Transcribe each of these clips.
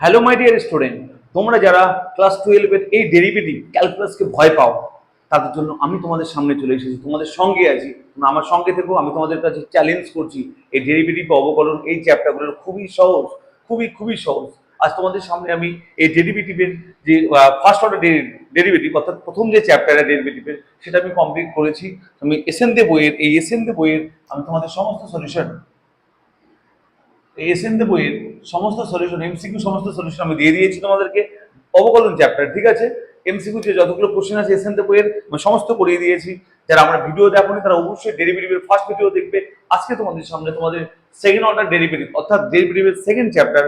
Hello my dear student তোমরা যারা class টুয়েলভের এই ডেরিভেটিভ ক্যালকুলাসকে ভয় পাও, তাদের জন্য আমি তোমাদের সামনে চলে এসেছি। তোমাদের সঙ্গে আছি। তোমরা আমার সঙ্গে থেকো। আমি তোমাদের কাছে চ্যালেঞ্জ করছি। এই ডেরিভেটিভ অবকলন, এই চ্যাপ্টারগুলোর খুবই সহজ, খুবই খুবই সহজ। আজ তোমাদের সামনে আমি এই ডেরিভেটিভের যে ফার্স্ট অর্ডার ডেরিভেটিভ অর্থাৎ প্রথম যে চ্যাপ্টারের ডেরিভেটিভের সেটা আমি কমপ্লিট করেছি। আমি এসএন দে বইয়ের, এই এসএন দে বইয়ের আমি তোমাদের সমস্ত সলিউশন এই এসএন দে বইয়ের সমস্ত সলিউশন এমসিকিউ সমস্ত সলিউশন আমি দিয়ে দিয়েছি তোমাদেরকে। অবকলন চ্যাপ্টার ঠিক আছে? এমসিকিউ যে যতগুলো কোশ্চেন আছে এসএনতে বইয়ের সমস্ত করিয়ে দিয়েছি। যারা আমরা ভিডিও দেখোনি, তারা অবশ্যই ডেরিভেটিভের ফার্স্ট ভিডিও দেখবে। আজকে তোমাদের সামনে তোমাদের সেকেন্ড অর্ডার ডেরিভেটিভ অর্থাৎ ডেরিভেটিভের সেকেন্ড চ্যাপ্টার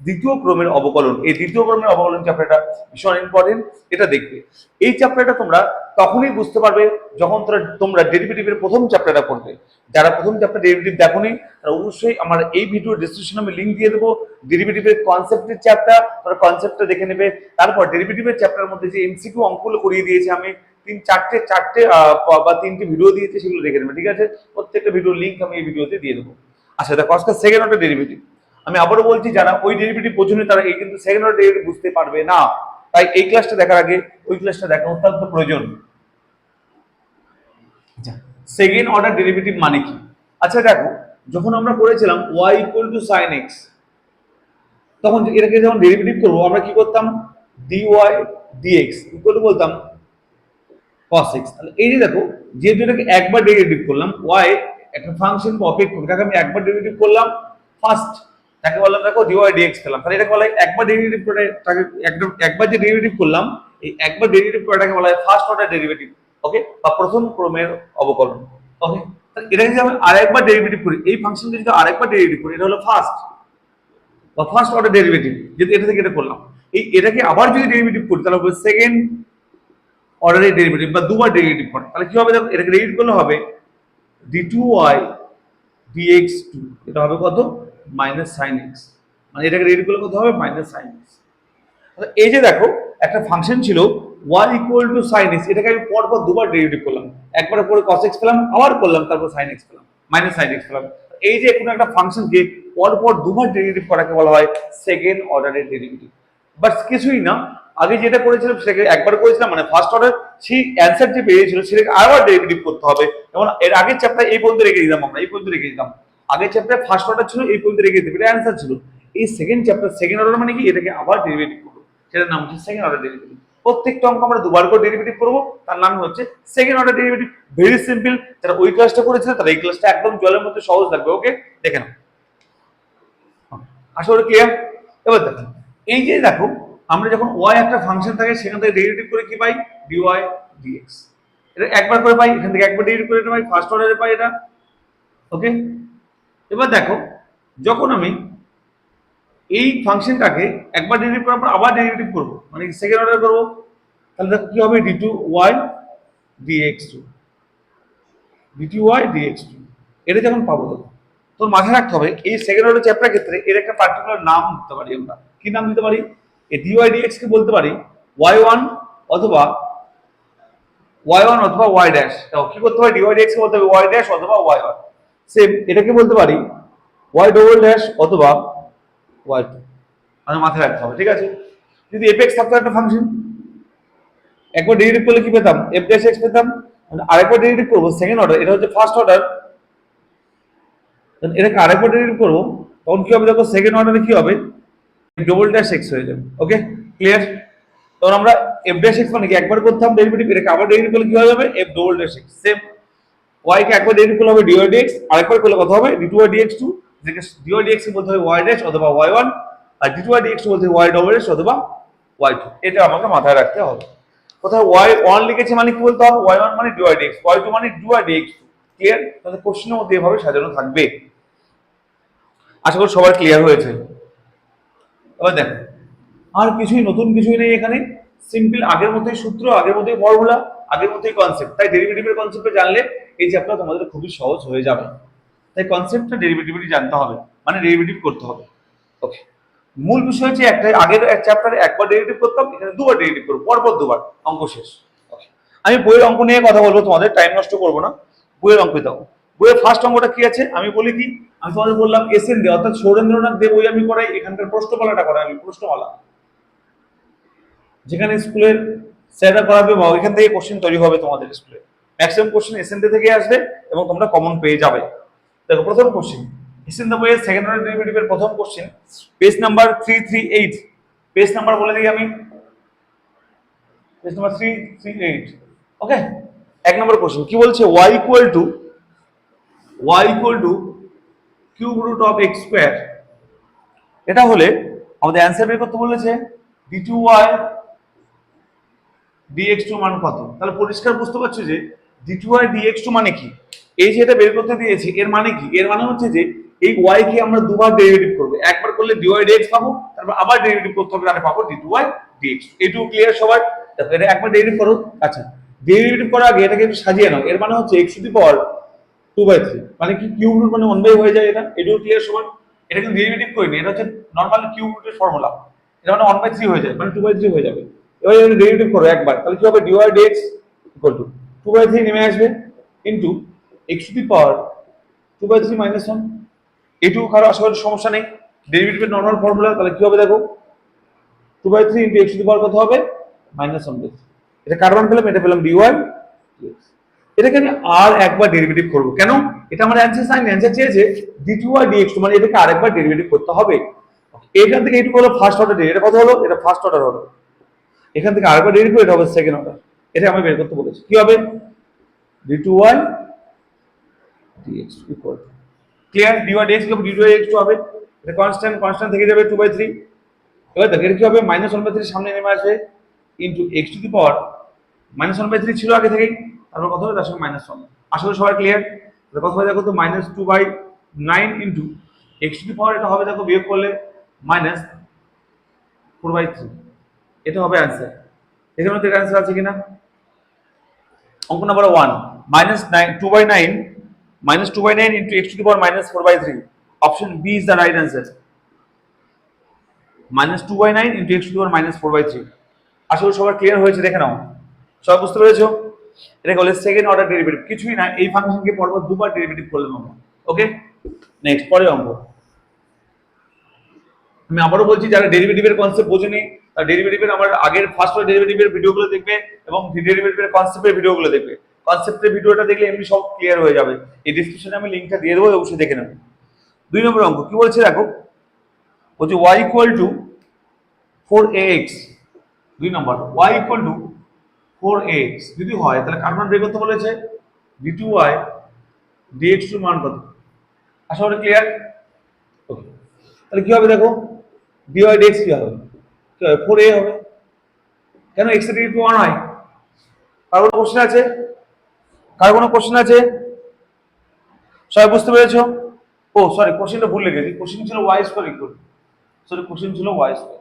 দ্বিতীয় ক্রমের অবকলন। এই দ্বিতীয় ক্রমের অবকলন চ্যাপ্টারটা ভীষণ ইম্পর্টেন্ট এটা দেখবে। এই চ্যাপ্টারটা তোমরা তখনই বুঝতে পারবে যখন তোমরা তোমরা ডেরিভেটিভের প্রথম চ্যাপ্টারটা পড়বে। যারা প্রথম চ্যাপ্টার ডেরিভেটিভ দেখোনি, তারা অবশ্যই আমার এই ভিডিও ডিসক্রিপশনে আমি লিঙ্ক দিয়ে দেবো ডেরিভেটিভের কনসেপ্টের চ্যাপ্টার তোমরা কনসেপ্টটা দেখে নেবে। তারপর ডেরিভেটিভের চ্যাপ্টারের মধ্যে যে এমসিকিউ অঙ্কগুলো করিয়ে দিয়েছি, আমি তিন, চারটে চারটে বা তিনটে ভিডিও দিয়েছে, সেগুলো দেখে নেবে, ঠিক আছে? প্রত্যেকটা ভিডিও লিঙ্ক আমি এই ভিডিওতে দিয়ে দেবো। আচ্ছা দেখো, আজকে সেকেন্ড অর্ডার ডেরিভেটিভ আমি আবারও বলছি যারা ওই ডেরিভেটিভ বোঝেনি তারা এই কিন্তু সেকেন্ড অর্ডার ডেরিভেটিভ বুঝতে পারবে না। তাই এই ক্লাসটা দেখার আগে ওই ক্লাসটা দেখা অত্যন্ত প্রয়োজন। সেকেন্ড অর্ডার ডেরিভেটিভ মানে কি? আচ্ছা দেখো যখন আমরা করেছিলাম y equal to sine x তখন এটাকে যখন ডেরিভেটিভ করব আমরা কি করতাম? dy dx ইকুয়াল টু বলতাম cos x তাহলে এই যে দেখো যেহেতু এটাকে একবার ডেরিভেটিভ করলাম y একটা ফাংশন বা অপেক্ষক এটাকে আমি একবার ডেরিভেটিভ করলাম ফার্স্ট তাকে বললাম, দেখো dy dx খেলাম তাহলে এটাকে বলা হয় একবার ডেরিভেটিভ করে তাকে একদম একবার যে ডেরিভেটিভ করলাম, এই একবার ডেরিভেটিভ করাটাকে বলা হয় ফার্স্ট অর্ডার ডেরিভেটিভ ওকে বা প্রথম ক্রমের অবকলন ওকে এটাকে যদি আমি আরেকবার ডেরিভেটিভ করি, এই ফাংশনকে যদি আরেকবার ডেরিভেটিভ করি, এটা হলো ফার্স্ট বা ফার্স্ট অর্ডার ডেরিভেটিভ যদি এটা থেকে এটা করলাম। এই এটাকে আবার যদি ডেরিভেটিভ করি, তাহলে হবে সেকেন্ড অর্ডারের ডেরিভেটিভ বা দুবার ডেরিভেটিভ করে। তাহলে কি হবে দেখো, এটাকে ডেরিভেটিভ করলে হবে d two y dx two এটা হবে কত? মাইনাস সাইন এক্স মানে এটাকে ডেরিভেটিভ করলে কত হবে? মাইনাস সাইন এক্স এই যে দেখো, একটা ফাংশন ছিল y equal to sine x এটাকে আমি পর পর দুবার ডেরিভেটিভ করলাম। একবার পরে কস এক্স পেলাম, আবার করলাম, তারপর সাইন এক্স পেলাম মাইনাস সাইন এক্স পেলাম। এই যে কোনো একটা ফাংশনকে পর পর দুবার ডেরিভেটিভ করাকে বলা হয় সেকেন্ড অর্ডারের ডেরিভেটিভ বাট কিছুই না। আগে যেটা করেছিলাম, সেটাকে একবার করেছিলাম মানে ফার্স্ট অর্ডার সেই অ্যান্সার যে পেয়েছিল, সেটাকে আবার ডেরিভেটিভ করতে হবে। যেমন এর আগের চ্যাপ্টার এই পর্যন্ত রেখে দিতাম আমরা, এই পর্যন্ত রেখে দিতাম আগের চ্যাপ্টার ফার্স্ট অর্ডার ছিল, এই পর্যন্ত রেখে এটা অ্যান্সার ছিল। এই সেকেন্ড চ্যাপ্টার সেকেন্ড অর্ডার মানে কি? এটাকে আবার ডেরিভেটিভ করব। সেটার নাম হচ্ছে সেকেন্ড অর্ডার ডেরিভেটিভ প্রত্যেকটা অঙ্ক আমরা দুবার করে ডেরিভেটিভ করব। তার নাম হচ্ছে second order derivative very simple যারা ওই ক্লাসটা করেছিল, তারা এই ক্লাসটা একদম জলের মধ্যে সহজ লাগবে ওকে দেখে নাও। করি ক্লিয়ার এবার দেখো, এই যে দেখো, আমরা যখন ওয়াই একটা ফাংশন থাকে, সেখান থেকে ডেরিভেটিভ করে কি পাই? ডিওয়াই ডিএক্স এটা একবার করে পাই, এখান থেকে একবার ডেরিভেটিভ করে পাই ফার্স্ট অর্ডারে পাই এটা। ওকে এবার দেখো, যখন আমি এই ফাংশনটাকে একবার ডেরিভেটিভ করার পর আবার ডেরিভেটিভ করব মানে সেকেন্ড অর্ডার করব? তাহলে দেখো কি হবে? D two y dx two d dt y dx two এটা যখন পাবো দেখো তোর মাথায় রাখতে হবে, এই সেকেন্ড অর্ডার চ্যাপ্টার ক্ষেত্রে এর একটা পার্টিকুলার নাম দিতে পারি আমরা। কি নাম দিতে পারি? এই ডিওয়াই ডিএক্স কে বলতে পারি ওয়াই ওয়ান অথবা ওয়াই ওয়ান অথবা ওয়াই ড্যাশ কি করতে পারি ডিওয়াই ডিএক্স কে বলতে হবে ওয়াই ড্যাশ অথবা ওয়াই ওয়ান সেম এটাকে বলতে পারি ওয়াই ডবল ড্যাশ অথবা ওয়াই টু আমাদের মাথায় রাখতে হবে, ঠিক আছে? যদি এফ এক্স থাকতো একটা ফাংশন একবার ডেরিভেটিভ করলে কি পেতাম? এফ ড্যাশ এক্স পেতাম আরেকবার ডেরিভেটিভ করব সেকেন্ড অর্ডার এটা হচ্ছে ফার্স্ট অর্ডার এটাকে আরেকবার ডেরিভেটিভ করব, তখন কি হবে দেখো সেকেন্ড অর্ডারে কি হবে? ডবল ড্যাশ এক্স হয়ে যাবে ওকে ক্লিয়ার তখন আমরা এফ ড্যাশ এক্স মানে কি? একবার করতাম ডেরিভেটিভ এটাকে আবার ডেরিভেটিভ করলে কি হয়ে যাবে? F double dash x same y কে একবার ডেরিভেটিভ করলে হবে ডিওয়াই ডিএক্স আরেকবার করলে কত হবে d two y dx two যেটাকে ডিওয়াই ডিএক্স বলতে হবে ওয়াই ড্যাশ অথবা ওয়াই ওয়ান আর ডি টু ওয়াই ডিএক্স বলতে ওয়াই ডবল ড্যাশ অথবা ওয়াই টু এটা আমাকে মাথায় রাখতে হবে। কোথায় ওয়াই ওয়ান লিখেছে মানে কি বলতে? হবে ওয়াই ওয়ান মানে ডিওয়াই ডিএক্স ওয়াই টু মানে ডিএক্স টু ক্লিয়ার তাহলে কোশ্চেনের মধ্যে এভাবে সাজানো থাকবে। আশা করি সবার ক্লিয়ার হয়েছে। এবার দেখো। আর কিছুই নতুন কিছুই নেই এখানে। সিম্পল আগের মতোই সূত্র, আগের মতোই ফর্মুলা আগের মতোই কনসেপ্ট তাই ডেরিভেটিভের কনসেপ্টে জানলে এই চ্যাপ্টার তোমাদের খুবই সহজ হয়ে যাবে। তাই কনসেপ্টটা ডেরিভেটিভই জানতে হবে মানে ডেরিভেটিভ করতে হবে। ওকে মূল বিষয় হচ্ছে একটা আগের এক চ্যাপ্টারে একবার ডেরিভেটিভ করতাম এখানে দুবার ডেরিভেটিভ করব, পরপর দুবার, অঙ্ক শেষ। Okay. আমি বইয়ের অঙ্ক নিয়ে কথা বলব তোমাদের টাইম নষ্ট করব না। বইয়ের অঙ্ক দাও। বইয়ের ফার্স্ট অঙ্কটা কি আছে? আমি বলি কি, আমি তোমাদের বললাম এস এন দে অর্থাৎ সৌরেন্দ্রনাথ দেব ওই আমি করাই, এখানকার প্রশ্নমালাটা করাই আমি, প্রশ্নমালা। যেখানে স্কুলের স্যাররা করাবে বা ওইখান থেকে কোশ্চেন তৈরি হবে তোমাদের স্কুলে ম্যাক্সিমাম কোশ্চেন এসএন দে থেকে আসবে এবং তোমরা কমন পেয়ে যাবে। দেখো, প্রথম কোশ্চেন এসএন দে বইয়ের সেকেন্ড অর্ডার ডেরিভেটিভের প্রথম question page number three three eight page number বলে দিই আমি। Page number three three eight okay এক নম্বর কোশ্চেন কি বলছে? Y equal to y equal to cube root of x square এটা হলে আমাদের অ্যান্সার বের করতে বলেছে। D two y dx two মান কত? তাহলে পরিষ্কার বুঝতে পারছ যে ডি টু ডিএক্স টু মানে কি? এই যে এটা বের করতে দিয়েছি, এর মানে কি? এর মানে হচ্ছে যে এই ওয়াই কে আমরা দুবার ডেরিভেটিভ করব। একবার করলে ডিওয়াই ডিএক্স পাবো, তারপর আবার ডেরিভেটিভ করতে হবে, তাহলে পাবো ডি টু ওয়াই ডিএক্স এইটুকু ক্লিয়ার সবার? দেখো এটা একবার ডেরিভেটিভ করো। আচ্ছা ডেরিভেটিভ করার আগে এটাকে একটু সাজিয়ে নাও। এর মানে হচ্ছে x to power two by three মানে কি কিউব রুট মানে ওয়ান বাই হয়ে যায় এটা? এটুকু ক্লিয়ার সবার? এটা কিন্তু ডেরিভেটিভ করিনি, এটা হচ্ছে নর্মাল কিউব রুটের ফর্মুলা এটা মানে ওয়ান বাই থ্রি হয়ে যায় মানে টু বাই থ্রি হয়ে যাবে। এবার যদি ডেরিভেটিভ করো একবার, তাহলে কি হবে? Dy dx equal to two by three নেমে আসবে into x to the power two by three minus one এইটুকু কারও আশা করি সমস্যা নেই। ডেরিভেটিভের নর্মাল ফর্মুলা তাহলে কি হবে দেখো? Two by three into x to the power কত হবে? মাইনাস ওয়ান বাই এটা কার্বন পেলাম? এটা পেলাম ডিওয়াই এটাকে আমি আর একবার ডেরিভেটিভ করব। কেন? এটা আমার অ্যান্সার সাইন অ্যান্সার চেয়েছে ডি টু আর ডিএক্স টু মানে এটাকে আরেকবার ডেরিভেটিভ করতে হবে। এখান থেকে এইটুকু হলো ফার্স্ট অর্ডার এটা কত হলো? এটা ফার্স্ট অর্ডার হলো। এখান থেকে আরেকবার ডেরিভেটিভ এটা হবে সেকেন্ড অর্ডার এটা আমি বের করতে বলেছি। কি হবে? D two y dx equal clear d y dx d two x two হবে? এটা কনস্ট্যান্ট কনস্ট্যান্ট থেকে যাবে টু বাই থ্রি এবার দেখো এটা কি হবে? মাইনাস ওয়ান বাই থ্রি সামনে নেমে আসবে into x to the power minus one by three ছিল আগে থেকেই। তারপর কত হবে? তার সঙ্গে মাইনাস ওয়ান আশা করি সবাই ক্লিয়ার কত হবে দেখো তো? Minus two by nine into x to the power এটা হবে দেখো বিয়োগ করলে মাইনাস ফোর বাই থ্রি এটা হবে অ্যান্সার এখানে মধ্যে অ্যান্সার আছে কিনা? অঙ্ক number one minus nine two by nine minus two by nine into x to the power minus four by three option b is the right answer minus two by nine into x to the power minus four by three করি সবার clear হয়েছে, দেখে নাও। সবাই বুঝতে পেরেছ? এটাকে বলে second order derivative কিছুই না, এই ফাংশনকে পরপর দুবার ডেরিভেটিভ করলাম আমরা। ওকে নেক্সট পরের অঙ্ক। আমি আবারও বলছি, যারা ডেরিভেটিভের কনসেপ্ট বোঝেনি ডেরিভেটিভের আমার আগের ফার্স্ট ডেরিভেটিভের ভিডিওগুলো দেখবে এবং ডেরিভেটিভের কনসেপ্টের ভিডিওগুলো দেখবে। কনসেপ্টের ভিডিওটা দেখলে এমনি সব ক্লিয়ার হয়ে যাবে। এই ডিসক্রিপশনে আমি লিঙ্কটা দিয়ে দেবো, অবশ্যই দেখে নেবে। দুই নম্বর অঙ্ক, কি বলছে দেখো? বলছে y equal to four a x দুই নম্বর y equal to four x যদি হয়, তাহলে কার মান বের করতে বলেছে? D two y dx two মান কত? আশা করি ক্লিয়ার ওকে তাহলে কি হবে দেখো? ডি ওয়াই ডিএক্স কি হবে কি হবে? ফোর এ হবে। কেন এক্সের টু ওয়ান হয়? কার কোনো কোশ্চেন আছে? কার কোনো কোশ্চেন আছে? সবাই বুঝতে পেরেছ? ও সরি কোশ্চেনটা ভুল লিখেছি কোশ্চেন ছিল y square equal sorry question ছিল ওয়াই স্কোয়ার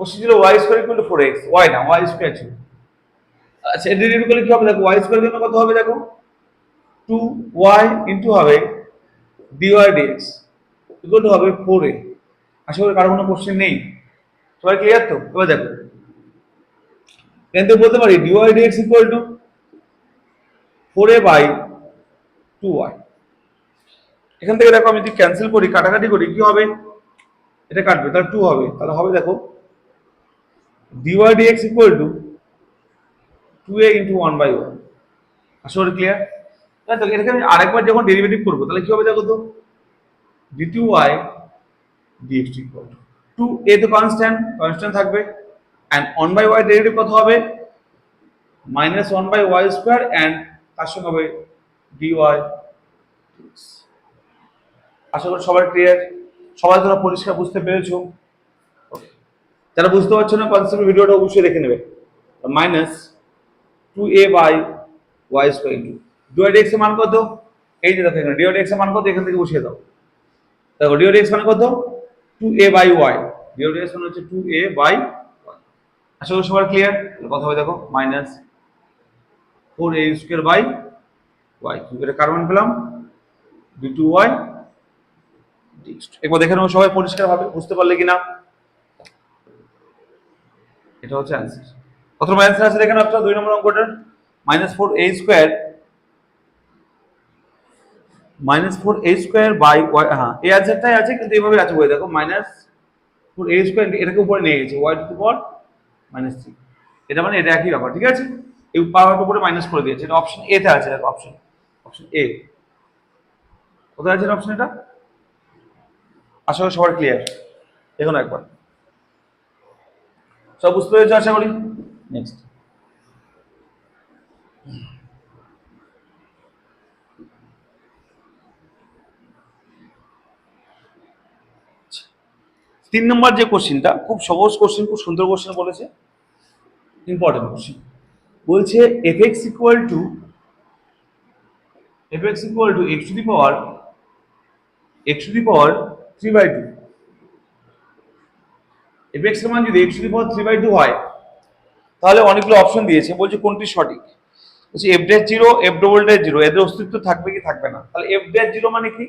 কোশ্চেন ছিল y square equal to four x y না ওয়াই স্কোয়ার ছিল। আচ্ছা এটা রিডিউ করলে কি হবে? দেখো ওয়াই স্কোয়ার জন্য কত হবে দেখো? টু ওয়াই ইন্টু হবে d y dx equal to হবে ফোর এ আশা করি কারও কোনো কোশ্চেন নেই। সবাই ক্লিয়ার তো? এবার দেখো। এখান থেকে বলতে পারি d y dx equal to four a by two y এখান থেকে দেখো আমি যদি ক্যান্সেল করি, কাটাকাটি করি, কি হবে? এটা কাটবে, তাহলে টু হবে। তাহলে হবে দেখো dy dx equal to two a into one by one আশা করি ক্লিয়ার তো এটাকে আমি আরেকবার যখন ডেরিভেটিভ করব, তাহলে কি হবে দেখো তো? D two y dx two equal to a তো কনস্ট্যান্ট কনস্ট্যান্ট থাকবে and one by y derivative কত হবে? Minus one by y square and তার সঙ্গে হবে ডি ওয়াই আশা করি সবার ক্লিয়ার সবাই তোমরা পরিষ্কার বুঝতে পেরেছ. যারা বুঝতে পারছ না কনসেপ্ট ভিডিওটা, অবশ্যই দেখে নেবে। Minus two a by y square into dy এক্সের মান কত? এই যে দেখো এখানে ডিওয়াইড এক্স মান কত? এখান থেকে বসিয়ে দাও। দেখো ডিওয়াইড এক্স মানে কত? টু এ বাই ওয়াই মানে হচ্ছে টু এ বাই ওয়াই আশা করি সবার ক্লিয়ার কথা হবে দেখো minus four a square by y এটা কার পেলাম? ডি টু ওয়াই একবার দেখে নেব সবাই পরিষ্কার ভাবে, বুঝতে পারলে কিনা? এটা হচ্ছে অ্যান্সার কত নম্বর অ্যান্সার আছে দেখেন আপনারা দুই নম্বর অঙ্কটার। Minus four a square minus four a square by হ্যাঁ এই অ্যান্সারটাই আছে, কিন্তু এইভাবে আছে বই দেখো মাইনাস ফোর এ স্কোয়ার এটাকে উপরে নিয়ে গেছে y to power minus three এটা মানে এটা একই ব্যাপার, ঠিক আছে? এই পাওয়ারটা উপরে মাইনাস করে দিয়েছে, এটা অপশন এতে আছে, দেখো অপশন অপশন এ কোথায় আছে অপশন এটা? আশা করি সবার ক্লিয়ার দেখুন একবার। সব বুঝতে পেরেছ আশা করি? নেক্সট তিন নম্বর যে কোশ্চিনটা খুব সহজ কোশ্চিন খুব সুন্দর কোশ্চিন বলেছে। ইম্পর্টেন্ট কোশ্চিন বলছে f x equal to f x equal to x to the power x to the power three by two f এক্সের মান যদি x to the power three by two হয় তাহলে অনেকগুলো অপশন দিয়েছে। বলছে কোনটি সঠিক? বলছে f dash zero f double dash zero এদের অস্তিত্ব থাকবে কি থাকবে না? তাহলে এফ ড্যাশ জিরো মানে কি?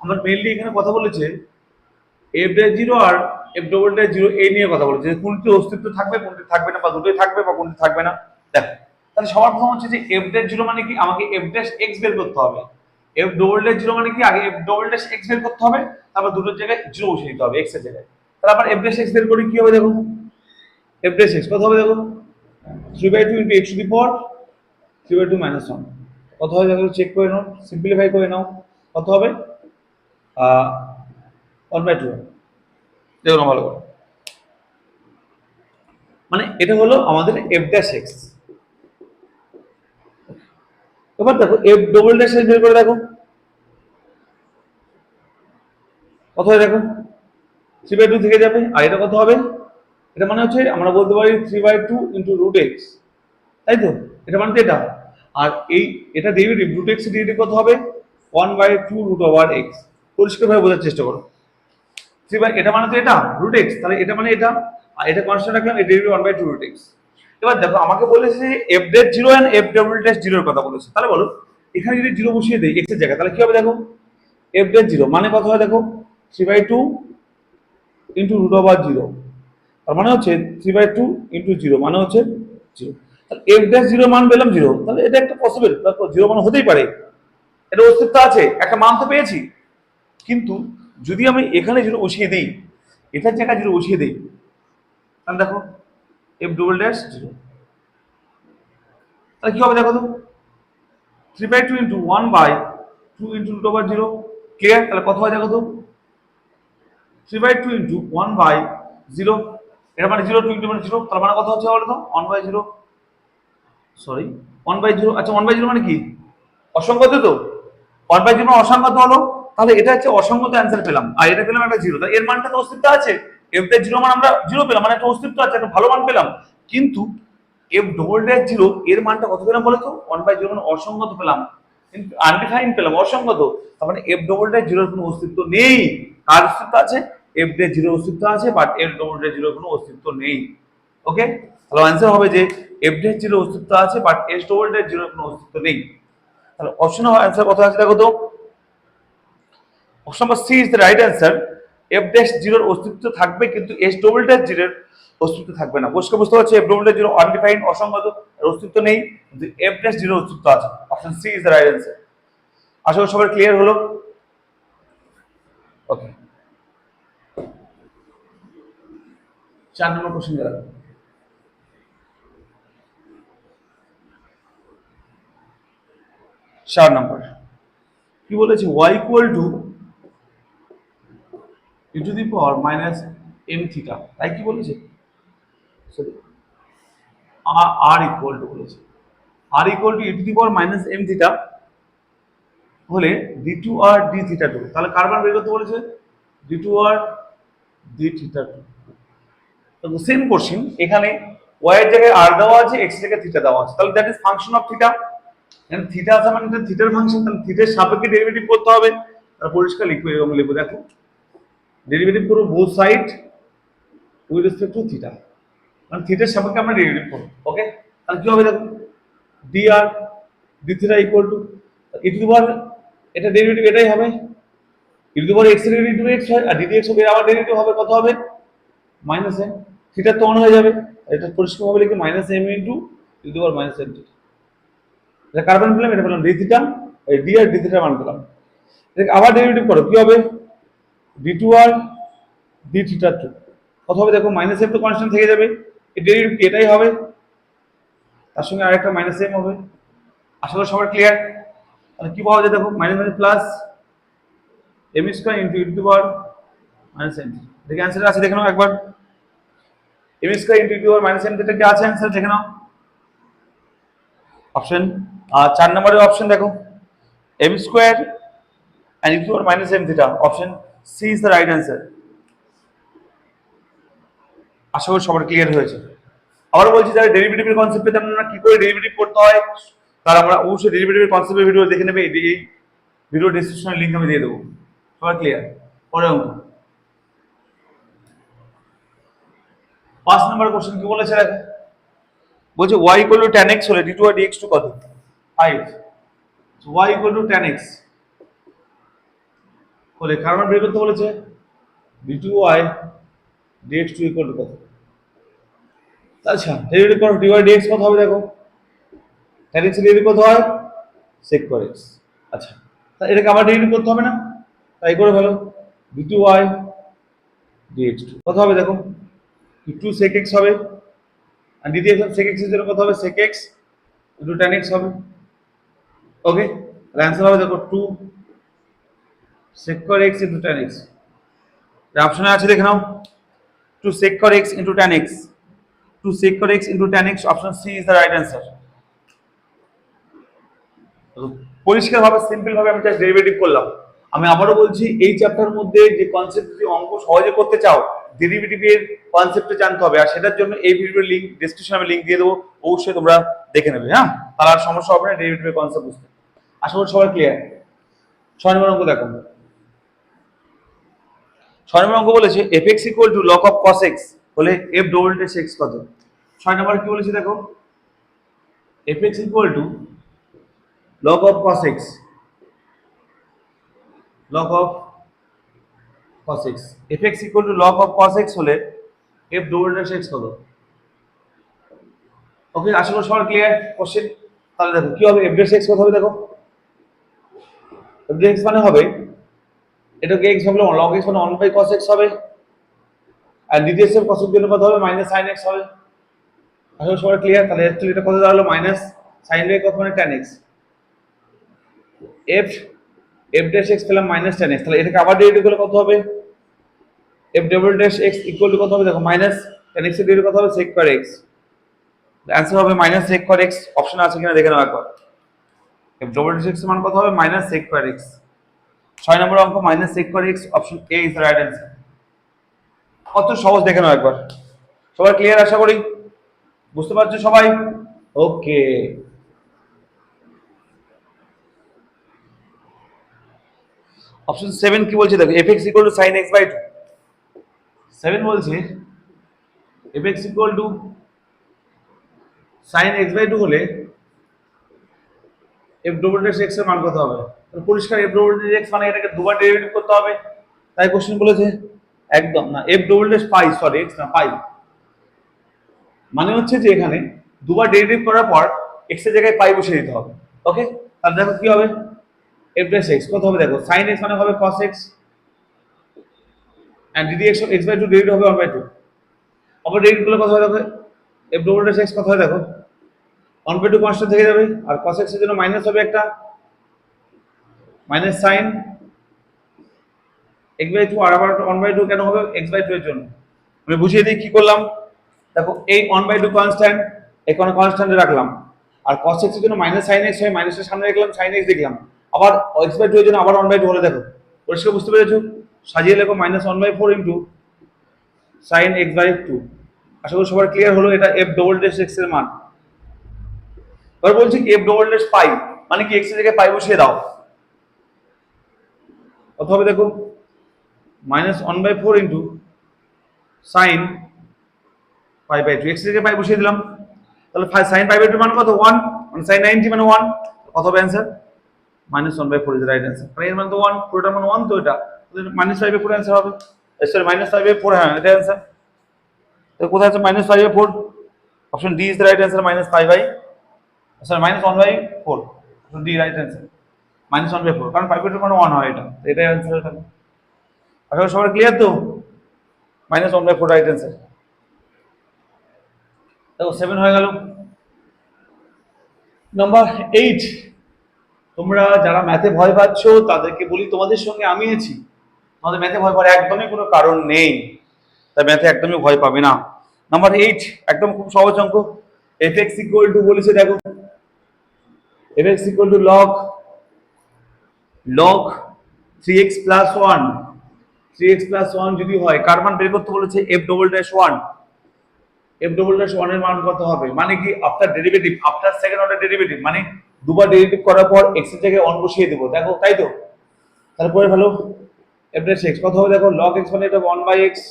আমার মেনলি এখানে কথা বলেছে এফ ড্যাশ জিরো আর এফ ডবল ড্যাশ জিরো এই নিয়ে কথা বলেছে। যে কোনটি অস্তিত্ব থাকবে, কোনটি থাকবে না, বা দুটোই থাকবে বা কোনটি থাকবে না, দেখো। তাহলে সবার প্রথম হচ্ছে যে এফ ড্যাশ জিরো মানে কি? আমাকে এফ ড্যাশ এক্স বের করতে হবে। এফ ডবল ড্যাশ জিরো মানে কি? আগে এফ ডবল ড্যাশ এক্স বের করতে হবে, তারপর দুটোর জায়গায় জিরো বসিয়ে দিতে হবে এক্সের জায়গায়। তাহলে আবার এফ ড্যাশ এক্স বের করি, কি হবে দেখো এফ ড্যাশ এক্স কত হবে দেখো three by two into x to the power three by two minus one কত হবে দেখো চেক করে নাও সিম্পলিফাই করে নাও, কত হবে? ওয়ান বাই টু দেখুন ভালো করে। মানে এটা হলো আমাদের এফ ড্যাশ এক্স এবার দেখো এফ ডবল ড্যাশ বের করে দেখো। কত হয় দেখো? থ্রি বাই টু থেকে যাবে। আর এটা কত হবে? এটা মানে হচ্ছে আমরা বলতে পারি three by two into root x তাই তো? এটা মানে এটা। আর এই, এটা ডেরিভেটিভ রুট এক্স ডেরিভেটিভ কত হবে? One by two root over x পরিষ্কারভাবে বোঝার চেষ্টা করো। থ্রি বাই এটা মানে তো এটা রুট এক্স তাহলে এটা মানে এটা, আর এটা কনস্ট্যান্ট রাখলাম, এটা one by two root x এবার দেখো, আমাকে বলেছে f dash zero and f double dash জিরোর কথা বলেছে। তাহলে বলো, এখানে যদি জিরো বসিয়ে দেয় এক্সের জায়গায়, তাহলে কি হবে দেখো? এফ ডেট জিরো মানে কত হয় দেখো? Three by two into root over zero তার মানে হচ্ছে three by two into zero মানে হচ্ছে জিরো তাহলে এফ ড্যাশ জিরো মান পেলাম জিরো তাহলে এটা একটা পসিবল জিরো মান হতেই পারে। এটা অস্তিত্ব আছে, একটা মান তো পেয়েছি। কিন্তু যদি আমি এখানে জিরো বসিয়ে দিই, এটার জায়গায় জিরো বসিয়ে দিই, তাহলে দেখো এফ ডবল ড্যাশ জিরো তাহলে কি হবে দেখো তো? Three by two into one by two into root over zero clear তাহলে কত হয় দেখো তো? Three by two into one by zero এটা মানে জিরো টু ইন্টু মানে জিরো তার মানে কত হচ্ছে বলো তো? One by zero sorry one by zero আচ্ছা ওয়ান বাই জিরো মানে কি? অসংগত তো? ওয়ান বাই জিরো অসংগত হলো? তাহলে এটা হচ্ছে অসংগত অ্যান্সার পেলাম। আর এটা পেলাম একটা জিরো এর মানটা তো অস্তিত্ব আছে। এফ ড্যাশ জিরো মান আমরা জিরো পেলাম মানে একটা অস্তিত্ব আছে, একটা ভালো মান পেলাম। কিন্তু এফ ডবল ড্যাশ জিরো এর মানটা কত পেলাম বলো তো ওয়ান বাই জিরো মানে অসংগত পেলাম। আনডিফাইন পেলাম অসংগত তার মানে এফ ডবল ড্যাশ জিরোর কোনো অস্তিত্ব নেই। কার অস্তিত্ব আছে? এফ ড্যাশ জিরো অস্তিত্ব আছে বাট এফ ডবল ড্যাশ জিরোর কোনো অস্তিত্ব নেই। ওকে তাহলে অ্যান্সার হবে যে এফ ড্যাশ জিরো অস্তিত্ব আছে বাট এস ডবল ড্যাশ জিরোর কোনো অস্তিত্ব নেই। তাহলে অপশন অ্যান্সার কত আছে দেখো তো? Option number C is the right answer. F dash জিরোর অস্তিত্ব থাকবে কিন্তু এস ডবল ড্যাশ জিরোর অস্তিত্ব থাকবে না। পরিষ্কার বুঝতে পারছি? F double dash zero undefined অসংগত অস্তিত্ব নেই। কিন্তু এফ ড্যাশ জিরোর অস্তিত্ব আছে। Option C is the right answer আশা করি সবার ক্লিয়ার হলো? ওকে চার নম্বর কোশ্চেন গেল। চার নম্বর। কি বলেছে? Y equal to e to the power minus m theta তাই কি বলেছে? সরি আর ইকুয়াল টু বলেছে। R equal to e to the power minus m theta হলে d two r d theta two তাহলে কারবার বের করতে বলেছে? D two r d theta two same question এখানে ওয়াই এর জায়গায় আর দেওয়া আছে এক্স জায়গায় থিটা দেওয়া আছে। তাহলে that is function of theta এখানে থিটা আছে মানে থিটার ফাংশন তাহলে থিটার সাপেক্ষে ডেরিভেটিভ করতে হবে। তাহলে পরিষ্কার লিখব, এরকম লিখব। দেখো ডেরিভেটিভ করব both side with respect to theta মানে থিটার সাপেক্ষে আমরা ডেরিভেটিভ করব ওকে তাহলে কি হবে দেখো? D r d theta equal to e to power এটা ডেরিভেটিভ এটাই হবে। E to x derivative x হয়, আর ডিডি এক্স হবে আবার ডেরিভেটিভ হবে, কত হবে? মাইনাস এম থিটা তো অন হয়ে যাবে এটা পরিষ্কারভাবে লিখে minus m into e to power minus m theta এটা কার্বন পেলাম, এটা পেলাম ডি থিটা এই ডি আর ডি থিটা মান পেলাম। আবার ডেরিভেটিভ করো, কি হবে? D two r d theta two হবে দেখো মাইনাস এম তো কনস্ট্যান্ট থেকে যাবে। ডেরিভেটিভ এটাই হবে। তার সঙ্গে আরেকটা মাইনাস এম হবে। আশা করি সবার ক্লিয়ার তাহলে কি পাওয়া যায় দেখো minus minus plus m square into into power minus m দেখে অ্যান্সার আছে, দেখে নাও একবার। M square into into power minus m যেটা কি আছে? অ্যান্সার দেখে নাও। অপশন চার নম্বরের অপশন দেখো। M square and into power minus m theta option C is the right answer. আশা করি সবার ক্লিয়ার হয়েছে। আবার বলছি, যারা ডেরিভেটিভের কনসেপ্ট পেতে আপনারা কি করে ডেরিভেটিভ করতে হয়, তারা আমরা অবশ্যই ডেরিভেটিভের কনসেপ্টের ভিডিও দেখে নেবে, এই ভিডিও ডিসক্রিপশনের লিঙ্ক আমি দিয়ে দেবো। সবার ক্লিয়ার পরে অঙ্ক। পাঁচ নম্বর কোশ্চেন কি বলেছে? দেখো বলছে, y equal to tan x হলে d2 আর dx2 কত? 5 y equal to tan x হলে কারণ বের করতে বলেছে d2y dx2 ইকুয়াল টু কত? আচ্ছা ডেরিভেটিভ করো dy dx কত হবে দেখো? x এর ডেরিভেটিভ কত হয় sec cos x আচ্ছা তা এটাকে আবার ডেরিভেটিভ করতে হবে না? তাই করে ফেলো d2y dx2 কত হবে দেখো? 2 sec x হবে। আর দ্বিতীয় sec x এর জন্য কত হবে? sec x into tan x হবে। ওকে অ্যান্সার হবে দেখো 2 cos x into tan x অপশনে আছে দেখে নাও। 2 sec cos x into x 2 sec cos x into tan x option C is the right answer পরিষ্কারভাবে সিম্পল ভাবে আমি জাস্ট ডেরিভেটিভ করলাম। আমি আবারও বলছি, এই চ্যাপ্টার মধ্যে যে কনসেপ্ট যদি অঙ্ক সহজে করতে চাও ডেরিভেটিভের কনসেপ্টে জানতে হবে। আর সেটার জন্য এই ভিডিওর লিঙ্ক ডেসক্রিপশনে আমি লিঙ্ক দিয়ে দেবো। অবশ্যই তোমরা দেখে নেবে হ্যাঁ? তার আর সমস্যা হবে না ডেরিভেটিভের কনসেপ্ট বুঝতে। আশা করি সবাই ক্লিয়ার ছয় নম্বর অঙ্ক দেখো। ছয় নম্বর অঙ্ক বলেছে f x equal to log of cos x হলে এফ ডবল টেস এক্স কত? ছয় নম্বর কি বলেছে দেখো? F x equal to log of cos x log of cos x fx equal to log of cos x হলে f double dash x কত? Okay আশা সবার ক্লিয়ার কোশ্চেন তাহলে দেখো, কি হবে? F dash x কত হবে দেখো? F dash x মানে হবে এটাকে x ভাবলে log x মানে 1 by cos x হবে। আর দ্বিতীয় স্টেপ x জন্য কত হবে? মাইনাস sin x হবে। করি সবার ক্লিয়ার তাহলে অ্যাকচুয়ালি এটা কত দাঁড়াল? মাইনাস sin y কত মানে tan x f f dash x পেলাম মাইনাস টেন এক্স তাহলে এটাকে আবার ডেরিভেটিভ করলে কত হবে? F double dash x equal to কত হবে? দেখো মাইনাস টেন এক্সের ডেরিভেটিভ কত হবে? সেক পার এক্স অ্যান্সার হবে মাইনাস সেক পার এক্স অপশন আছে কিনা দেখে নাও একবার। এফ ডবল ড্যাশ এক্স মান কত হবে? মাইনাস সেক পার এক্স ছয় নম্বর অঙ্ক minus sec per x option A is right answer কত সহজ দেখে নাও একবার। সবাই ক্লিয়ার আশা করি? বুঝতে পারছ সবাই? ওকে অপশন সেভেন কি বলছে? দেখো f x equal to sine x by two seven বলছে f x equal to sine x by two হলে এফ ডবল এক্সের মান কত হবে? পরিষ্কার এফ ডবল ডেস এক্স মানে এটাকে দুবার ডেরিভেটিভ করতে হবে। তাই কোশ্চেন বলেছে? একদম না F double dash pi sorry X না পাই মানে হচ্ছে যে এখানে দুবার ডেরিভেটিভ করার পর এক্সের জায়গায় পাই বসিয়ে দিতে হবে। ওকে তাহলে দেখো কি হবে? এফ ড্যাশ এক্স কত হবে দেখো? সাইন এক্স মানে হবে cos x and d d x x by two d d হবে ওয়ান বাই টু আবার ডিডি গুলো কত হবে দেখো? এফ ডবল ড্যাশ এক্স কত হয় দেখো? ওয়ান বাই টু কনস্ট্যান্ট থেকে যাবে, আর কস এক্সের জন্য মাইনাস হবে একটা। Minus sine x by two আর আবার ওয়ান বাই টু কেন হবে? এক্স বাই টু এর জন্য। আমি বুঝিয়ে দিই কি করলাম? দেখো, এই ওয়ান বাই টু কনস্ট্যান্ট এখানে কনস্ট্যান্টে রাখলাম। আর কস এক্সের জন্য মাইনাস সাইন এক্স হয় মাইনাসের সামনে রাখলাম সাইন এক্স দেখলাম। আবার এক্স বাই টু এর জন্য আবার ওয়ান বাই টু হলে দেখো, পরিষ্কার বুঝতে পেরেছ? সাজিয়ে লেখো minus one by four into sine x by two আশা করি সবার ক্লিয়ার হলো, এটা এফ ডবল ডেস এক্সের মান। এবার বলছি এফ ডবল ডেস পাই মানে কি এক্সের জায়গায় পাই বসিয়ে দাও। হবে দেখো minus one by four into sine pi by two x জায়গায় পাই বসিয়ে দিলাম। তাহলে সাইন পাই বাই টু মানে কত? ওয়ান মানে সাইন নাইনটি মানে ওয়ান কত হবে answer minus one by four is right answer মানে এর মানে তো ওয়ান পুরোটার মানে ওয়ান তো এটা। Minus five by four answer হবে। Sorry minus five by four হ্যাঁ এটা অ্যান্সার তো কোথায় আছে minus five by four option D is right answer minus five by sorry minus one by four option D right answer minus one by four কারণ five by মানে one হয় এটা। এটাই অ্যান্সার এখানে আশা করি সবার ক্লিয়ার তো? Minus one by four right answer দেখো সেভেন হয়ে গেল। নাম্বার এইট তোমরা যারা ম্যাথে ভয় পাচ্ছ, তাদেরকে বলি তোমাদের সঙ্গে আমি আছি। তোমাদের ম্যাথে ভয় পাওয়ার একদমই কোনো কারণ নেই। তাই ম্যাথে একদমই ভয় পাবে না। নাম্বার এইট একদম খুব সহজ অঙ্ক। এফ এক্স ইকুয়াল টু বলেছে, দেখো। F x equal to log log three x plus one three x plus one যদি হয়, কার মান বের করতে বলেছে? F double dash one f double dash ওয়ানের মান কত হবে? মানে কি? After derivative after second order derivative মানে দুবার ডেরিভেটিভ করার পর এক্সের জায়গায় অন বসিয়ে দেবো। দেখো, তাই তো? তারপরে ভালো এফ ড্যাশ এক্স কত হবে? দেখো লগ এক্স মানে এটা one by x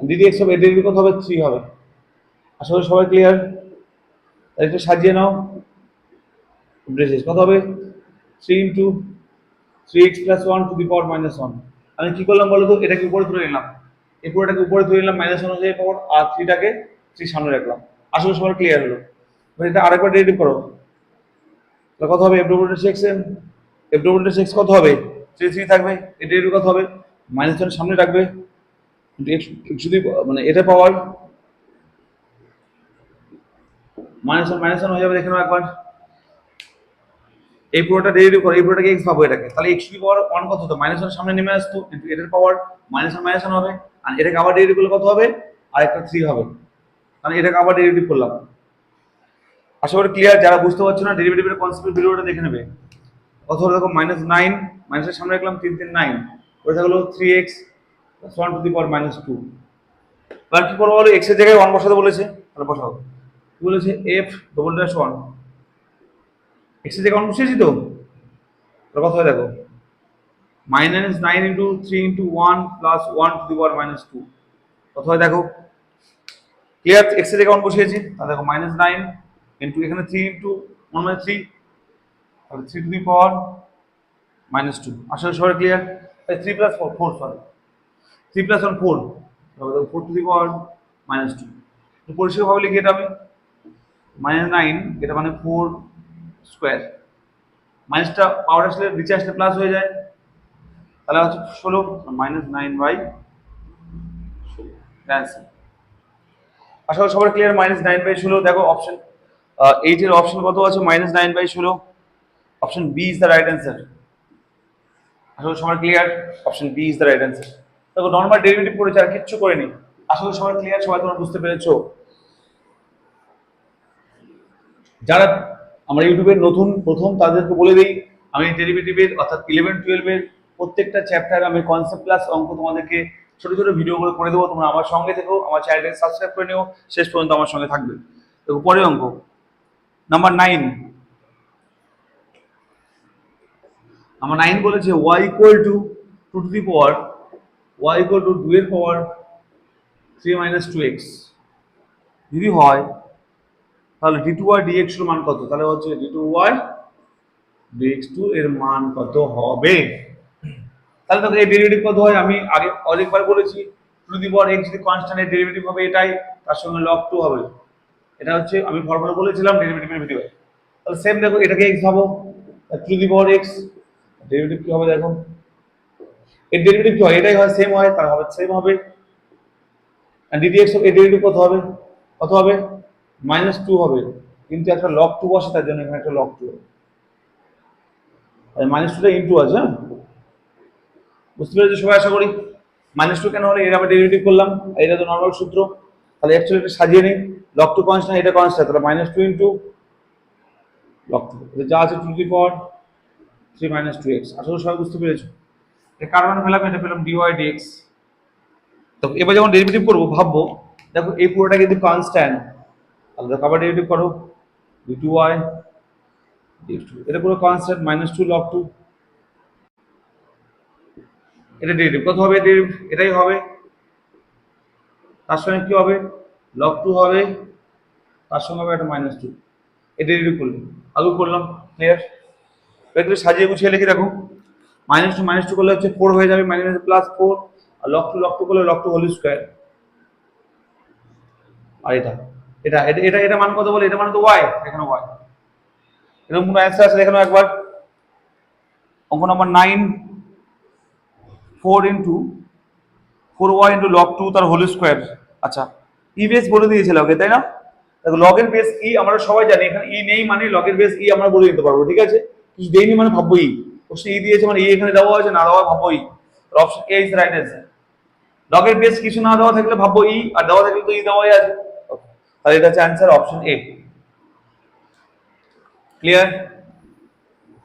d d x হবে ডেরিভেটিভ কত হবে? থ্রি হবে। করি সবাই ক্লিয়ার একটু সাজিয়ে নাও। এফ ড্যাশ এক্স কত হবে? Three into three x plus one to the power minus one আমি কি করলাম বলো তো? এটাকে উপরে তুলে নিলাম। এই পুরোটাকে উপরে তুলে নিলাম মাইনাস ওয়ান অনুযায়ী পাওয়ার আর থ্রিটাকে থ্রি সামনে রাখলাম। আসলে সবার ক্লিয়ার হলো। এটা আরেকবার ডেরিভেটিভ করো। তাহলে কত হবে? F double x um f double x কত হবে? থ্রি থ্রি থাকবে। এটা ডেরিভেটিভ কত হবে? মাইনাস ওয়ান সামনে রাখবে। যদি মানে এটা power minus one minus one হয়ে যাবে দেখে নাও একবার। এই পুরোটা ডেরিভেটিভ করো, এই পুরোটাকে এক্স পাবো এটাকে তাহলে এক্স টু পাওয়ার ওয়ান কত হতো? মাইনাস ওয়ান সামনে নেমে আসতো, কিন্তু এটার পাওয়ার মাইনাস ওয়ান মাইনাস হবে। আর এটাকে আবার ডেরিভেটিভ করলে কত হবে? আর একটা থ্রি হবে। তাহলে এটাকে আবার ডেরিভেটিভ করলাম। আশা করি ক্লিয়ার যারা বুঝতে পারছ না ডেরিভেটিভের কনসেপ্ট ভিডিওটা দেখে নেবে। হলো দেখো? মাইনাস নাইন মাইনাসের সামনে রাখলাম, তিন তিন নাইন ওটা থাকল three x one to the power minus two এবার কি করব বলো? এক্সের জায়গায় ওয়ান বসাতে বলেছে। তাহলে বসাও। কি বলেছে? এফ ডবল ড্যাশ ওয়ান এক্সের জায়গায় ওয়ান তো? কত হয় দেখো। Minus nine into three into one plus one to the power minus two কত হয় দেখো। ক্লিয়ার এক্সের জায়গায় বসিয়েছি। তাহলে দেখো মাইনাস নাইন ইন্টু এখানে থ্রি ইন্টু ওয়ান মানে থ্রি তাহলে three to the power minus two আসলে সবাই ক্লিয়ার তাই three plus four four sorry three plus one four তাহলে দেখো four to the power minus two পরিষ্কারভাবে লিখি এটা আমি। মাইনাস নাইন এটা মানে ফোর স্কোয়ার মাইনাসটা পাওয়ার আসলে নিচে আসলে প্লাস হয়ে যায়। তাহলে হচ্ছে ষোলো মাইনাস নাইন বাই ষোলো অ্যান্সার আশা করি সবার ক্লিয়ার মাইনাস নাইন বাই ষোলো। দেখো অপশন এইটের অপশন কত আছে? মাইনাস নাইন বাই ষোলো। Option B is the right answer আশা করি সবার clear option B is the right answer দেখো নর্মাল ডেরিভেটিভ করেছে আর কিচ্ছু করেনি। আশা করি সবার ক্লিয়ার সবাই তোমরা বুঝতে পেরেছ। যারা আমরা ইউটিউবের নতুন, প্রথম তাদেরকে বলে দিই, আমি ডেরিভেটিভের অর্থাৎ ইলেভেন টুয়েলভের প্রত্যেকটা চ্যাপ্টার আমি কনসেপ্ট ক্লাস অঙ্ক তোমাদেরকে ছোট ছোট ভিডিওগুলো করে দেবো। তোমরা আমার সঙ্গে থেকো, আমার চ্যানেলটাকে সাবস্ক্রাইব করে নিও। শেষ পর্যন্ত আমার সঙ্গে থাকবে। দেখো, পরের অঙ্ক। নাম্বার নাইন আমার নাইন বলেছে y equal to two to the power y equal to two এর power three minus two x যদি হয় তাহলে ডি টু ওয়াই ডিএক্স এর মান কত? তাহলে হচ্ছে d two y d x two এর মান কত হবে? তাহলে দেখো এই ডেরিভেটিভ কত হয়? আমি আগে অনেকবার বলেছি, টু দি পাওয়ার এক্স যদি কনস্ট্যান্ট এর ডেরিভেটিভ হবে এটাই, তার সঙ্গে লগ টু হবে। এটা হচ্ছে আমি ফর্মুলা বলেছিলাম ডেরিভেটিভের ভিডিও তাহলে সেম দেখো, এটাকে এক্স ভাবো to the power x derivative কি হবে দেখো? এর ডেরিভেটিভ কি হয়? এটাই হয় সেম হয়, তার হবে সেম হবে। আর ডিডি এক্সের ডেরিভেটিভ কত হবে? কত হবে? মাইনাস টু হবে। কিন্তু একটা লক টু বসে, তার জন্য এখানে একটা লক টু হবে মাইনাস টুটা ইন্টু আছে হ্যাঁ? বুঝতে পেরেছি সবাই আশা করি? মাইনাস টু কেন হলো? এর আবার ডেরিভেটিভ করলাম এটা তো নর্মাল সূত্র। তাহলে অ্যাকচুয়ালি এটা সাজিয়ে নিই। লক টু কনস্ট্যান্ট এটা কনস্ট্যান্ট তাহলে minus two into log two যা আছে to the power three minus two X আসলে সবাই বুঝতে পেরেছ। এটা কার মান পেলাম? এটা পেলাম ডিওয়াই ডিএক্স তো এবার যখন ডেরিভেটিভ করব, ভাববো, দেখো, এই পুরোটা কিন্তু কনস্ট্যান্ট তাহলে দেখো আবার ডেরিভেটিভ করো d two y d x two এটা পুরো constant minus two log two এটা ডেরিভেটিভ কত হবে ডেরিভেটিভ এটাই হবে। তার সঙ্গে কি হবে? লক টু হবে, তার সঙ্গে হবে একটা মাইনাস টু এটা ডেরিভেটিভ করলে। আলু করলাম ক্লিয়ার এগুলো সাজিয়ে গুছিয়ে লিখে দেখো। মাইনাস টু মাইনাস টু করলে হচ্ছে ফোর হয়ে যাবে মাইনাস প্লাস ফোর আর লক টু লক টু করলে লক টু হোল স্কোয়ার আর এটা। এটা এটা এটা মান কত বলে? এটা মানে তো ওয়াই এখানে ওয়াই এরকম কোনো অ্যান্সার আছে, দেখানো একবার। অঙ্ক number nine four into four y into log two তার হোল স্কোয়ার আচ্ছা ই বেস বলে দিয়েছিল ওকে তাই না? দেখো লগের বেস ই আমরা সবাই জানি, এখানে ই নেই মানে লগের বেস ই আমরা বলে দিতে পারব, ঠিক আছে? কিছু দেয়নি মানে ভাববো ই অবশ্যই ই দিয়েছে মানে ই এখানে দেওয়া আছে, না দেওয়া ভাববো ই option A is right answer লগের বেস কিছু না দেওয়া থাকলে ভাববো ই আর দেওয়া থাকলে তো ই দেওয়াই আছে। Okay, তাহলে এটা হচ্ছে answer option A clear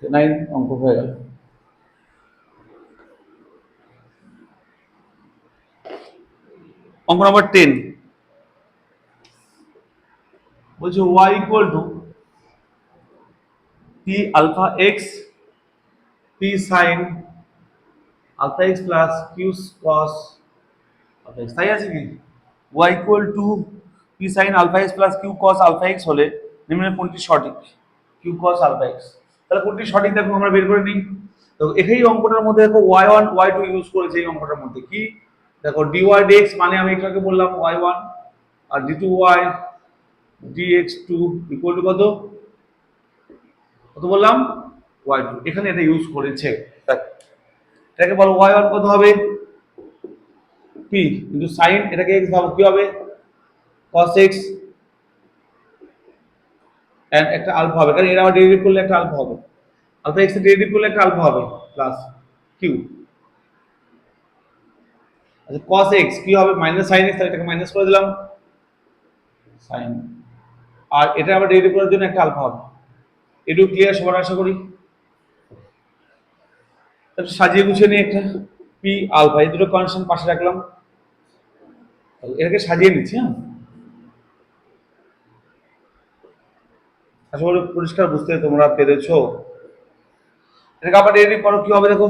nine অঙ্ক হয়ে গেল অঙ্ক নম্বর টেন বলছে y equal to p alpha x p sine alpha x plus q cos alpha x তাই আছে কি? Y equal to p sine alpha x plus q cos alpha x হলে নিম্নের কোনটি সঠিক? কিউ কস আলফা এক্স তাহলে কোনটি সঠিক দেখো, আমরা বের করে নিই। তো এই অঙ্কটার মধ্যে দেখো y one y two use করেছে এই অঙ্কটার মধ্যে। কি? দেখো ডি ওয়াই ডিএক্স মানে আমি এটাকে বললাম Y one R d two y dx two equal to কত? কত বললাম? ওয়াই টু এখানে এটা ইউজ করেছে। এটাকে বলো ওয়াই ওয়ান কত হবে? পি কিন্তু সাইন এটাকে এক্স ভাবো কি হবে? Cos x এন্ড একটা আলফা হবে। কারণ এর আবার ডেরিভেটিভ করলে একটা আলফা হবে। আলফা এক্সের ডেরিভেটিভ করলে একটা আলফা হবে প্লাস কিউ আচ্ছা cos x কি হবে? মাইনাস sin x, তাহলে এটাকে মাইনাস করে দিলাম। sin আর এটা আবার ডেরিভেটিভ করার জন্য একটা আলফা হবে। এটুকু ক্লিয়ার সবার আশা করি। তাহলে সাজিয়ে গুছিয়ে নিয়ে একটা পি আলফা এই দুটো কনস্ট্যান্ট পাশে রাখলাম। এটাকে সাজিয়ে নিচ্ছি হ্যাঁ? আশা করি পরিষ্কার বুঝতে তোমরা পেরেছ। এটাকে আবার ডেরিভেটিভ করো কি হবে দেখো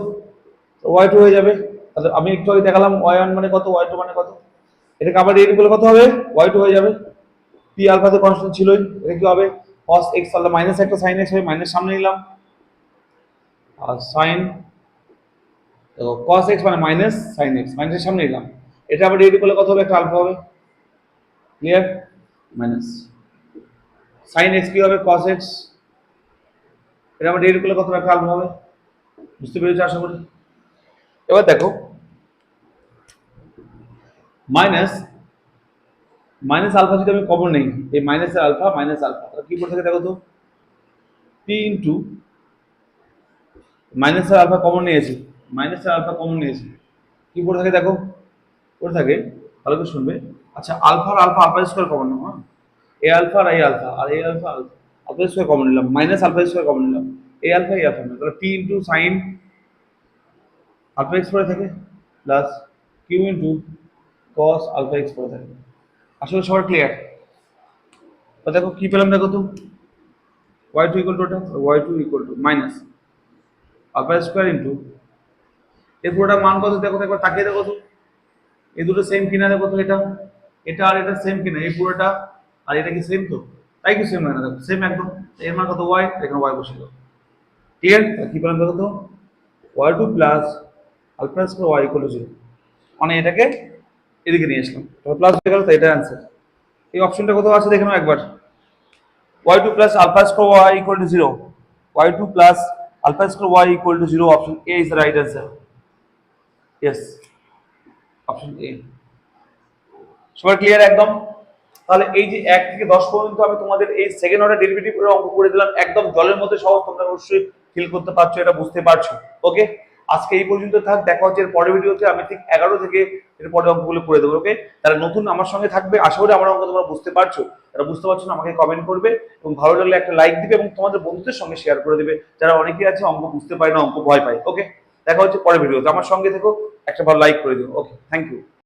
ওয়াই টু হয়ে যাবে। তাহলে আমি একটু আগে দেখালাম ওয়াই ওয়ান মানে কত ওয়াই টু মানে কত? এটাকে আবার ডেরিভেটিভ করলে কত হবে? ওয়াই টু হয়ে যাবে। পি আলফা তো কনস্ট্যান্ট ছিলই। এটা কি হবে? Cos x তাহলে মাইনাস একটা sin x হবে মাইনাস সামনে নিলাম। আর sin, দেখো, cos x মানে মাইনাস sin x মাইনাসের সামনে নিলাম। এটা আবার ডেরিভেটিভ করলে কত হবে? একটা আলফা হবে। ক্লিয়ার মাইনাস sin x কি হবে, cos x এটা আবার ডেরিভেটিভ করলে কত একটা আলফা হবে? বুঝতে পেরেছ আশা করি? এবার দেখো মাইনাস মাইনাস আলফা যদি আমি কমন নেই, এই মাইনাসের আলফা মাইনাস আলফা তাহলে কি পড়ে থাকে দেখো তো? পি ইন্টু মাইনাসের আলফা কমন নিয়েছি মাইনাসের আলফা কমন নিয়েছি, কি পড়ে থাকে দেখো? পড়ে থাকে, ভালো করে শুনবে আচ্ছা আলফা আর আলফা আলফা স্কোয়ার কমন হ্যাঁ? এ আলফা আর এই আলফা আর এই alpha alpha alpha square common নিলাম মাইনাস আলফা স্কোয়ার কমন নিলাম। এই আলফা এই আলফা তাহলে p into sine alpha x পড়ে থাকে plus q into cos alpha x পড়ে থাকে। আসলে সবার ক্লিয়ার তো দেখো, কি পেলাম দেখো তো? ওয়াই টু ইকুয়াল টু ওটা y two equal to minus alpha square into এর পুরোটা মান কত দেখো একবার তাকিয়ে দেখো তো। এই দুটো সেম কিনা দেখো তো এটা? এটা আর এটা সেম কিনা? এই পুরোটা আর এটা কি সেম তো? তাই কি সেম না? দেখো সেম একদম। এর মান কত ওয়াই এখানে ওয়াই বসে দাও। ঠিক আছে? তাহলে কি পেলাম দেখো তো? Y two plus alpha square y equal to zero মানে এটাকে এদিকে নিয়ে আসলাম। তারপর প্লাস হয়ে গেল তো এটা অ্যান্সার এই অপশনটা কোথাও আছে দেখে নাও একবার। Y two plus alpha square y equal to zero y two plus alpha square y equal to zero option A is the right answer yes option A সবার ক্লিয়ার একদম? তাহলে এই যে এক থেকে দশ পর্যন্ত আমি তোমাদের এই সেকেন্ড অর্ডার ডেরিভেটিভ অঙ্ক করে দিলাম, একদম জলের মধ্যে সহজ তোমরা অবশ্যই ফিল করতে পারছ, এটা বুঝতে পারছ। ওকে আজকে এই পর্যন্ত থাক, দেখা হচ্ছে এর পরের ভিডিওতে আমি ঠিক এগারো থেকে এর পরে অঙ্কগুলো করে দেবো ওকে তারা নতুন আমার সঙ্গে থাকবে, আশা করি আমার অঙ্ক তোমরা বুঝতে পারছ। যারা বুঝতে পারছ না, আমাকে কমেন্ট করবে এবং ভালো লাগলে একটা লাইক দিবে এবং তোমাদের বন্ধুদের সঙ্গে শেয়ার করে দেবে। যারা অনেকেই আছে, অঙ্ক বুঝতে পারে না, অঙ্ক ভয় পায় ওকে দেখা হচ্ছে পরের ভিডিওতে আমার সঙ্গে থেকো, একটা ভালো লাইক করে দিও ওকে থ্যাংক ইউ